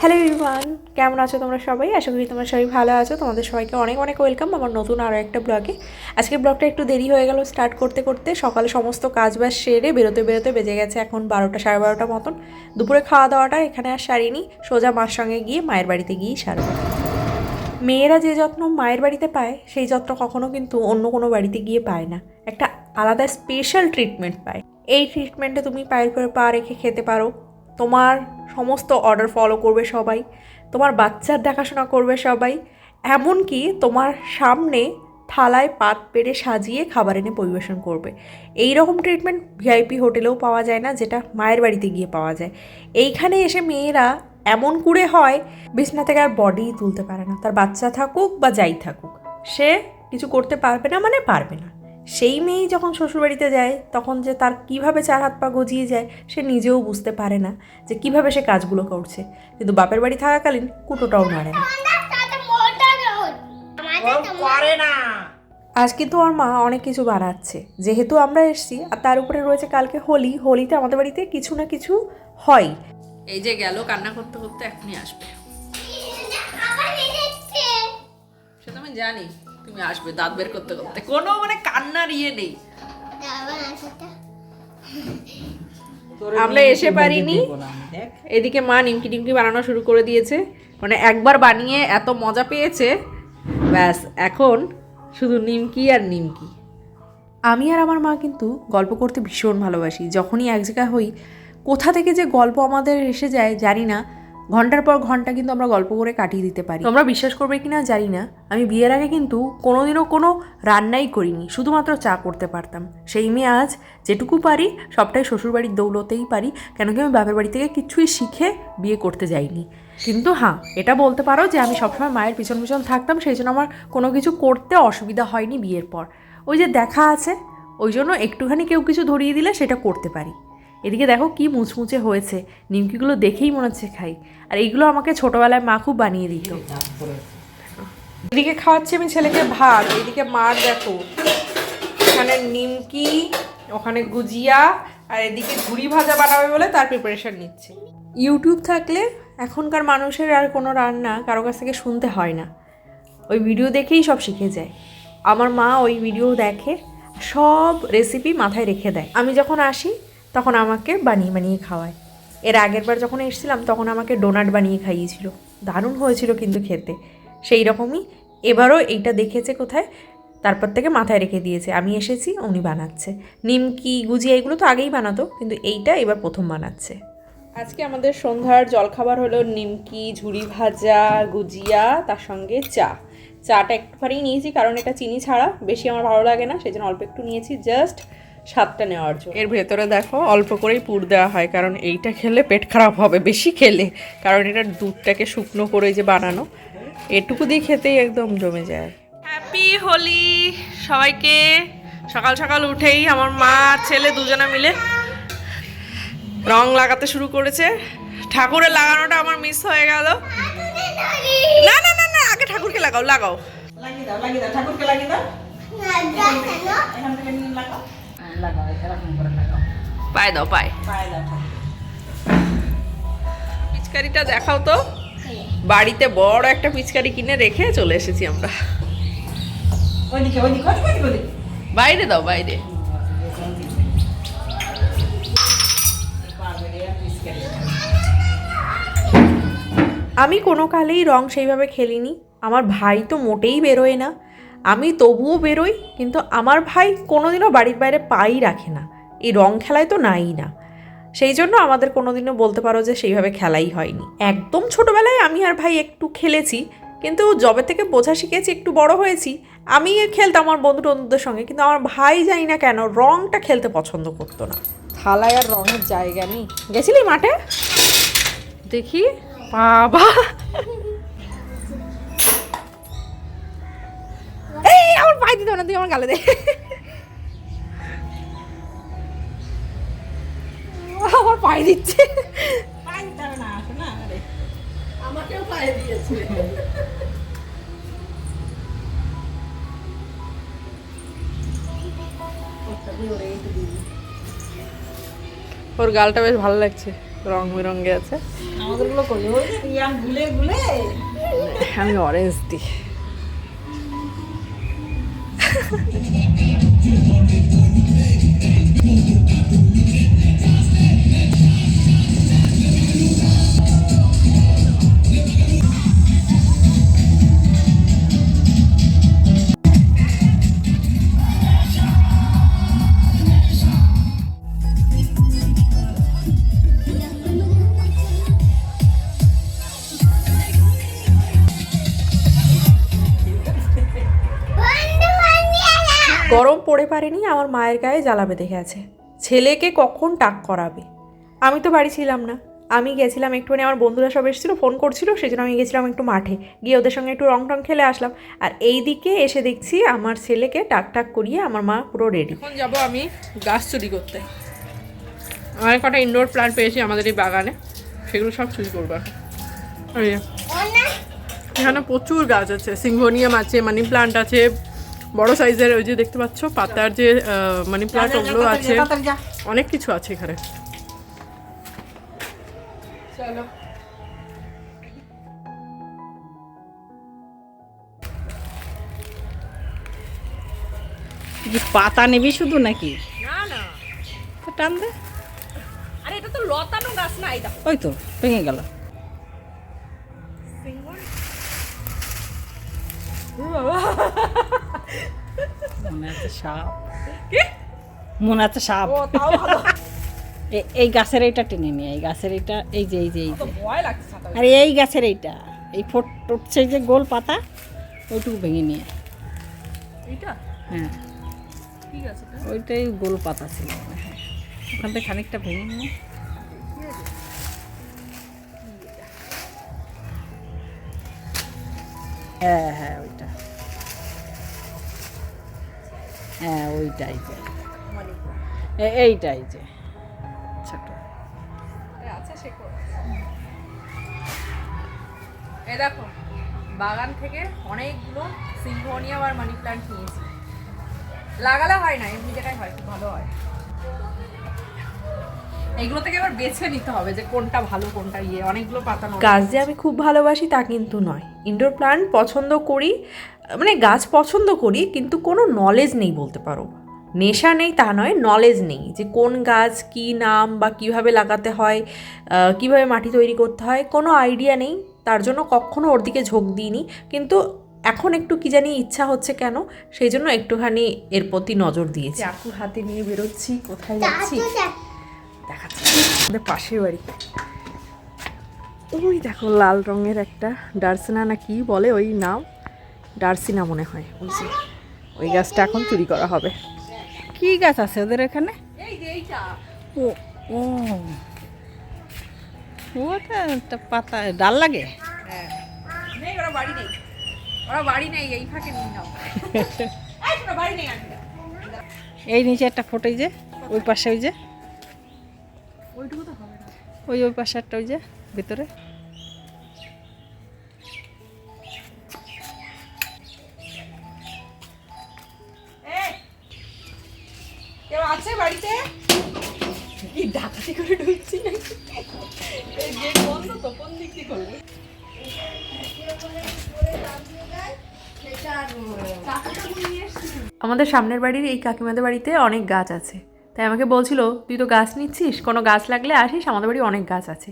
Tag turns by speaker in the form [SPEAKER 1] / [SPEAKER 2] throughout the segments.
[SPEAKER 1] Hello ইরওয়ান কেমন আছো তোমরা সবাই? আশা করি তোমরা সবাই ভালো আছো। তোমাদের সবাইকে অনেক অনেক ওয়েলকাম আমার নতুন আরও একটা ব্লগে। আজকে ব্লগটা একটু দেরি হয়ে গেল স্টার্ট করতে করতে। সকালে সমস্ত কাজ বাজ সেরে বেরোতে বেরোতে বেজে গেছে এখন বারোটা, সাড়ে বারোটা মতন। দুপুরে খাওয়া দাওয়াটা এখানে আর সারিনি। সোজা মার সঙ্গে গিয়ে মায়ের বাড়িতে গিয়েই সারবো। মেয়েরা যে যত্ন মায়ের বাড়িতে পায়, সেই যত্ন কখনো কিন্তু অন্য কোনো বাড়িতে গিয়ে পায় না। একটা আলাদা স্পেশাল ট্রিটমেন্ট পায়। এই ট্রিটমেন্টে তুমি পায়ের করে পা রেখে খেতে পারো। তোমার সমস্ত অর্ডার ফলো করবে সবাই, তোমার বাচ্চার দেখাশোনা করবে সবাই, এমনকি তোমার সামনে থালায় পাত পেরে সাজিয়ে খাবার এনে পরিবেশন করবে। এই রকম ট্রিটমেন্ট ভিআইপি হোটেলেও পাওয়া যায় না, যেটা মায়ের বাড়িতে গিয়ে পাওয়া যায়। এইখানে এসে মেয়েরা এমন করে হয়, বিছনা থেকে আর বডি তুলতে পারে না। তার বাচ্চা থাকুক বা যাই থাকুক, সে কিছু করতে পারবে না মানে পারবে না। সেই মেয়েই যখন শ্বশুরবাড়িতে যায় তখন যে তার কীভাবে চার হাত পা গজিয়ে যায় সে নিজেও বুঝতে পারে না যে কীভাবে সে কাজগুলো করছে। কিন্তু বাপের বাড়ি থাকাকালীন কুটোটাও নাড়ে না।
[SPEAKER 2] না।
[SPEAKER 1] আজ কিন্তু আমার মা অনেক কিছু বানাচ্ছে। যেহেতু আমরা এসছি আর তার উপরে রয়েছে কালকে হোলি হোলিতে আমাদের বাড়িতে কিছু না কিছু হয়।
[SPEAKER 2] এই যে গেল কান্না করতে করতে এখনই আসবে। সে তো আমি জানি। তুমি আসবে, দাঁত বের করতে করতে। কোনো মানে কান্নার ইয়ে নেই। আমরা এসে পারিনি। এদিকে মা নিমকি টিমকি বানানো শুরু করে দিয়েছে। মানে একবার বানিয়ে এত মজা পেয়েছে। ব্যাস, এখন শুধু নিমকি আর নিমকি।
[SPEAKER 1] আমি আর আমার মা কিন্তু গল্প করতে ভীষণ ভালোবাসি। যখনই এক জায়গায় হই, কোথা থেকে যে গল্প আমাদের এসে যায় জানি না। ঘণ্টার পর ঘণ্টা কিন্তু আমরা গল্প করে কাটিয়ে দিতে পারি। তোমরা বিশ্বাস করবে কি না জানি না। আমি বিয়ের আগে কিন্তু কোনোদিনও কোনো রান্নাই করিনি, শুধুমাত্র চা করতে পারতাম। সেই মেয়ে আজ যেটুকু পারি, সবটাই শ্বশুরবাড়ির দৌলতেই পারি, কেন কি আমি বাপের বাড়ি থেকে কিছুই শিখে বিয়ে করতে যাইনি। কিন্তু হ্যাঁ এটা বলতে পারো যে আমি সবসময় মায়ের পিছন পিছন থাকতাম, সেই জন্য আমার কোনো কিছু করতে অসুবিধা হয়নি বিয়ের পর। ওই যে দেখা আছে, ওই জন্য একটুখানি কেউ কিছু ধরিয়ে দিলে সেটা করতে পারি। এদিকে দেখো কি মুচমুচে হয়েছে। নিমকিগুলো দেখেই মনে হচ্ছে খাই। আর এইগুলো আমাকে ছোটোবেলায় মা খুব বানিয়ে দিত। এদিকে খাওয়াচ্ছি আমি ছেলেকে ভাত। এদিকে মার দেখো, এখানে নিমকি, ওখানে গুজিয়া, আর এদিকে ঝুড়ি ভাজা বানাবে বলে তার প্রিপারেশন নিচ্ছে। ইউটিউব থাকলে এখনকার মানুষের আর কোনো রান্না কারও কাছ থেকে শুনতে হয় না। ওই ভিডিও দেখেই সব শিখে যায়। আমার মা ওই ভিডিও দেখে সব রেসিপি মাথায় রেখে দেয়। আমি যখন আসি তখন আমাকে বানিয়ে বানিয়ে খাওয়ায়। এর আগের বার যখন এসেছিলাম, তখন আমাকে ডোনাট বানিয়ে খাইয়েছিল। দারুণ হয়েছিল কিন্তু খেতে। সেই রকমই এবারও এইটা দেখেছে কোথায়? তারপর থেকে মাথায় রেখে দিয়েছে। আমি এসেছি, উনি বানাচ্ছে। নিমকি, গুজিয়া এগুলো তো আগেই বানাতো, কিন্তু এইটা এবার প্রথম বানাচ্ছে। আজকে আমাদের সন্ধ্যার জলখাবার হলো নিমকি ঝুড়ি ভাজা, গুজিয়া, তার সঙ্গে চা। চাটা একটুখানি নিয়েছি, কারণ এটা চিনি ছাড়া। বেশি আমার ভালো লাগে না, সেই জন্য অল্প একটু নিয়েছি। জাস্ট স্বাদটা নেওয়ার জন্য। এর ভেতরে দেখো অল্প করেই পুর দেওয়া হয় কারণ এইটা খেলে পেট খারাপ হবে বেশি খেলে। কারণ এটা দুধটাকে শুকনো করে যে বানানো এটুকু দিয়ে খেতেই একদম জমে যায়। হ্যাপি হোলি সবাইকে। সকাল সকাল উঠেই আমার মা আর ছেলে দুজনে মিলে রং লাগাতে শুরু করেছে। ঠাকুরের লাগানোটা আমার মিস হয়ে গেল। না না না না আগে ঠাকুরকে লাগাও লাগাও।
[SPEAKER 2] লাগিয়ে দাও লাগিয়ে দাও ঠাকুরকে লাগিয়ে দাও। এখান থেকে লাগাও। লাগাও এরকম করে লাগাও।
[SPEAKER 1] পায়ে দাও পায়ে।
[SPEAKER 2] পায়ে দাও।
[SPEAKER 1] পিচকারিটা দেখাও তো। বাড়িতে বড় একটা পিচকারি কিনে রেখে চলে এসেছি আমরা।
[SPEAKER 2] ওইদিকে ওইদিকে ওইদিকে ওইদিকে ওইদিকে।
[SPEAKER 1] বাইরে দাও বাইরে। আমি কোনো কালেই রং সেইভাবে খেলিনি। আমার ভাই তো মোটেই বেরোয় না। আমি তবুও বেরোই কিন্তু আমার ভাই কোনোদিনও বাড়ির বাইরে পাই রাখে না। এই রং খেলায় তো নাই না। সেই জন্য আমাদের কোনোদিনও বলতে পারো যে সেইভাবে খেলাই হয়নি। একদম ছোটোবেলায় আমি আর ভাই একটু খেলেছি কিন্তু জবে থেকে বোঝা শিখেছি একটু বড় হয়েছি। আমি খেলতাম আমার বন্ধু টন্ধুদের সঙ্গে কিন্তু আমার ভাই জানি না কেন রংটা খেলতে পছন্দ করতো না। থালায় আর রঙের জায়গা নেই। গেছিলি মাঠে? দেখি। বাবা! দিতে না তুই আমার গালে দে আমার পায়ে দিচ্ছে।
[SPEAKER 2] আমাকেও পায়ে দিয়েছে।
[SPEAKER 1] ওর গালটা বেশ ভালো লাগছে
[SPEAKER 2] রং বেরঙ্গে আছে।
[SPEAKER 3] আমাদেরগুলো কই? ওই
[SPEAKER 2] আমি অরেঞ্জ দিই।
[SPEAKER 1] Thank me গরম পড়ে পারেনি, আমার মায়ের গায়ে জ্বালা বেঁধে গেছে ছেলেকে কখন টাক করাবে? আমি তো বাড়ি ছিলাম না। আমি গেছিলাম, একটুখানি আমার বন্ধুরা সব এসেছিল, ফোন করছিল সেই জন্য আমি গেছিলাম একটু মাঠে। গিয়ে ওদের সঙ্গে একটু রং টং খেলে আসলাম। আর এই দিকে এসে দেখছি আমার ছেলেকে টাক টাক করিয়ে আমার মা পুরো রেডি
[SPEAKER 2] এখন যাব আমি গাছ চুরি করতে। অনেক কটা ইনডোর প্লান্ট পেয়েছি আমাদের এই বাগানে, সেগুলো সব চুরি করব। এখানে। প্রচুর গাছ আছে, সিংহনিয়াম আছে, মানি প্লান্ট আছে বড় সাইজের ওই যে দেখতে পাচ্ছ পাতার যে মানি প্লান্ট ওগুলো আছে। অনেক কিছু আছে এখানে। চলো।
[SPEAKER 3] কি পাতা নিবি শুধু নাকি?
[SPEAKER 2] না না।
[SPEAKER 3] টান দে।
[SPEAKER 2] আরে এটা তো লতানো গাছ না এটা
[SPEAKER 3] ওই তো ভেঙে গেল। মনে আছে সাপ। মনে আছে সাপ। এই গাছের এইটা টেনে নিয়ে এই গাছের এইটা এই যে এই যে এই যে। আরে এই গাছের এইটা। এই ফোট উঠছে যে গোল পাতা ওইটুকু ভেঙে নিয়ে
[SPEAKER 2] এটা
[SPEAKER 3] হ্যাঁ।
[SPEAKER 2] ঠিক আছে
[SPEAKER 3] ওইটাই গোল পাতা ছিল। ওখান থেকে খানিকটা ভেঙে নিয়ে হ্যাঁ হ্যাঁ হ্যাঁ ওইটাই যে। এইটাই যে। ছোট।
[SPEAKER 2] সে এই দেখো বাগান থেকে অনেকগুলো সিংহনিয়াম আর মানি প্ল্যান্ট নিয়েছি। লাগালে হয় না এমনি জায়গায় হয় খুব ভালো হয়। এগুলো থেকে এবার বেছে নিতে হবে যে কোনটা ভালো কোনটা ইয়ে। অনেকগুলো পাতা
[SPEAKER 1] গাছ যে আমি খুব ভালোবাসি তা কিন্তু নয়। ইনডোর প্লান্ট পছন্দ করি মানে গাছ পছন্দ করি কিন্তু কোনো নলেজ নেই বলতে পারো। নেশা নেই তা নয় নলেজ নেই যে কোন গাছ কি নাম বা কীভাবে লাগাতে হয় কীভাবে মাটি তৈরি করতে হয় কোনো আইডিয়া নেই। তার জন্য কখনো ওর দিকে ঝোঁক দিইনি। কিন্তু এখন একটু কি জানি ইচ্ছা হচ্ছে কেন সেই জন্য একটুখানি এর প্রতি নজর দিয়েছি। চাকুর হাতে নিয়ে বেরোচ্ছি কোথায় যাচ্ছি? দেখাচ্ছি। আমাদের পাশের বাড়ি। ওই দেখো লাল রঙের একটা ডার্সিনা না কি বলে ওই নাম? ডার্সিনা মনে হয় ওই যে ওই গাছটা এখন চুরি করা হবে।
[SPEAKER 3] কি গাছ আছে ওদের এখানে?
[SPEAKER 2] এই যে এইটা
[SPEAKER 3] ও। ও ওটা একটা পাতা ডাল লাগে?
[SPEAKER 2] হ্যাঁ। ওরা বাড়ি নেই। ওরা বাড়ি নেই এই ফাঁকে নিয়ে নাও। বাড়ি নেই
[SPEAKER 3] এই নিচে একটা ফোটাই যে ওই পাশে ওই যে।
[SPEAKER 2] ওইটুকু তো হবে
[SPEAKER 3] ওই ওই পাশে একটা ওই যে ভিতরে।
[SPEAKER 2] কেউ আছে বাড়িতে? কি ডাকাতি করে ঢুকছি নাকি?
[SPEAKER 1] আমাদের সামনের বাড়ির এই কাকিমাদের বাড়িতে অনেক গাছ আছে। তাই আমাকে বলছিল, তুই তো গাছ নিচ্ছিস, কোনো গাছ লাগলে আসিস, আমাদের বাড়ি অনেক গাছ আছে।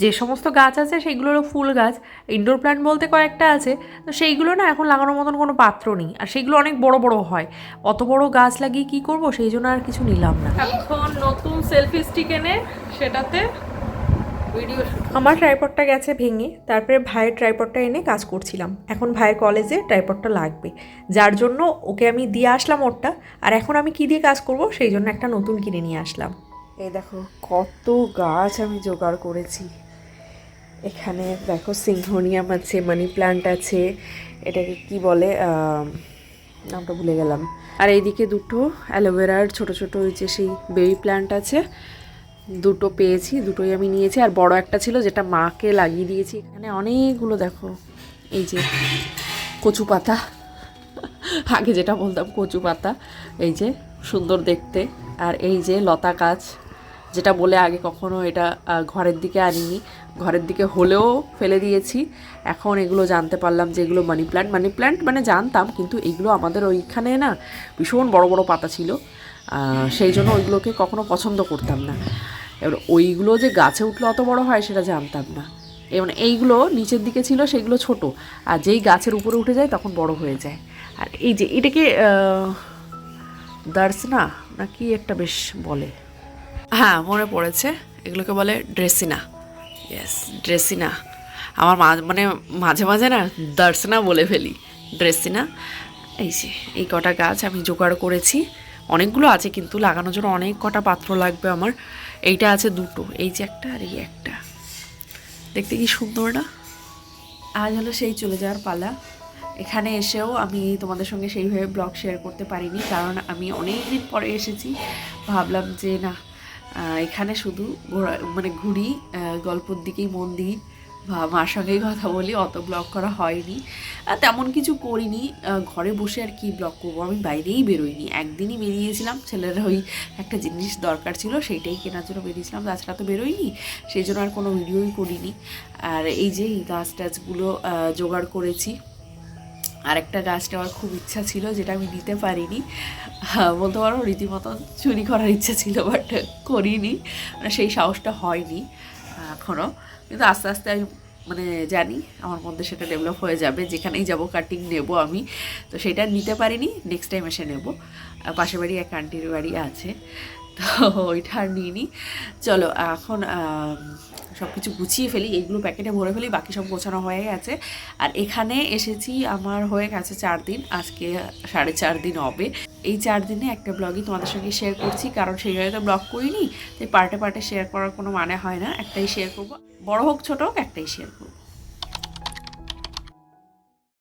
[SPEAKER 1] যে সমস্ত গাছ আছে, সেইগুলোরও ফুল গাছ ইনডোর প্ল্যান্ট বলতে কয়েকটা আছে, তো সেইগুলো না এখন লাগানোর মতন কোনো পাত্র নেই। আর সেইগুলো অনেক বড় বড় হয়। অত বড় গাছ লাগিয়ে কি করব? সেই জন্য আর কিছু নিলাম না।
[SPEAKER 2] এখন নতুন সেলফি স্টিক এনে সেটাতে ভিডিও
[SPEAKER 1] আমার ট্রাইপডটা গেছে ভেঙে তারপরে ভাইয়ের ট্রাইপডটা এনে কাজ করছিলাম। এখন ভাইয়ের কলেজে ট্রাইপডটা লাগবে। যার জন্য ওকে আমি দিয়ে আসলাম ওরটা আর এখন আমি কি দিয়ে কাজ করব সেই জন্য একটা নতুন কিনে নিয়ে আসলাম। এই দেখো কত গাছ আমি জোগাড় করেছি। এখানে দেখো সিংহনিয়াম আছে মানি প্ল্যান্ট আছে এটাকে কি বলে নামটা ভুলে গেলাম। আর এইদিকে দুটো অ্যালোভেরার ছোট ছোট ওই যে সেই বেবি প্ল্যান্ট আছে দুটো পেয়েছি, দুটোই আমি নিয়েছি। আর বড় একটা ছিল যেটা মাকে লাগিয়ে দিয়েছি। এখানে অনেকগুলো দেখো, এই যে কচু পাতা। আগে যেটা বলতাম, কচু পাতা, এই যে সুন্দর দেখতে। আর এই যে লতা গাছ,
[SPEAKER 4] যেটা বলে আগে কখনো এটা ঘরের দিকে আনিনি। ঘরের দিকে হলেও ফেলে দিয়েছি। এখন এগুলো জানতে পারলাম যে এগুলো মানি প্ল্যান্ট মানি প্ল্যান্ট মানে জানতাম, কিন্তু এগুলো আমাদের ওইখানে না, ভীষণ বড় বড় পাতা ছিল। সেই জন্য ওইগুলোকে কখনো পছন্দ করতাম না। এবার ওইগুলো যে গাছে উঠলে অত বড় হয় সেটা জানতাম না। এবং এইগুলো নিচের দিকে ছিল, সেগুলো ছোট। আর যেই গাছের উপরে উঠে যায় তখন বড় হয়ে যায়। আর এই যে এটাকে দার্সনা না কি একটা বেশ বলে। হ্যাঁ মনে পড়েছে। এগুলোকে বলে ড্রেসিনা। ইয়েস ড্রেসিনা। আমার মানে মাঝে মাঝে না দার্সনা বলে ফেলি। ড্রেসিনা। এই যে, এই কটা গাছ আমি জোগাড় করেছি। অনেকগুলো আছে, কিন্তু লাগানোর জন্য অনেক কটা পাত্র লাগবে আমার। এইটা আছে দুটো, এই যে একটা আর এই একটা। দেখতে কি সুন্দর না? আজ হলো সেই চলে যাওয়ার পালা। এখানে এসেও আমি তোমাদের সঙ্গে সেইভাবে ব্লগ শেয়ার করতে পারিনি, কারণ আমি অনেক দিন পরে এসেছি। ভাবলাম যে না এখানে শুধু ঘোরা মানে ঘুরি গল্পর দিকেই মন দিই। মার সঙ্গেই কথা বলি, অত ব্লগ করা হয়নি। তেমন কিছু করিনি। ঘরে বসে আর কি ব্লগ করব, আমি বাইরেই বেরোইনি। একদিনই বেরিয়েছিলাম, ছেলের ওই একটা জিনিস দরকার ছিল, সেইটাই কেনার জন্য বেরিয়েছিলাম, তাছাড়া তো বেরোইনি। সেই জন্য আর কোনো ভিডিওই করিনি। আর এই যে গাছ টাছগুলো জোগাড় করেছি। আরেকটা গাছটা আমার খুব ইচ্ছা ছিল, যেটা আমি নিতে পারিনি। বলতে পারো, রীতিমতো চুরি করার ইচ্ছা ছিল বাট করিনি। মানে সেই সাহসটা হয়নি এখনও কিন্তু আস্তে আস্তে আমি মানে জানি আমার মধ্যে সেটা ডেভেলপ হয়ে যাবে, যেখানেই যাব কাটিং নেব আমি। তো সেটা নিতে পারিনি নেক্সট টাইম এসে নেব। পাশের বাড়ি এক আন্টির বাড়ি আছে। তো ওইটা আর নিইনি। চলো, এখন সব কিছু গুছিয়ে ফেলি, এইগুলো প্যাকেটে ভরে ফেলি, বাকি সব গোছানো হয়ে গেছে আর এখানে এসেছি আমার হয়ে গেছে চার দিন, আজকে সাড়ে চার দিন হবে। এই চার দিনে একটা ব্লগই তোমাদের সঙ্গে শেয়ার করছি, কারণ সেইভাবে তো ব্লগ করিনি, তাই পার্টে পার্টে শেয়ার করার কোনো মানে হয় না, একটাই শেয়ার করব। বড় হোক, ছোট হোক, একটাই শেয়ার করব।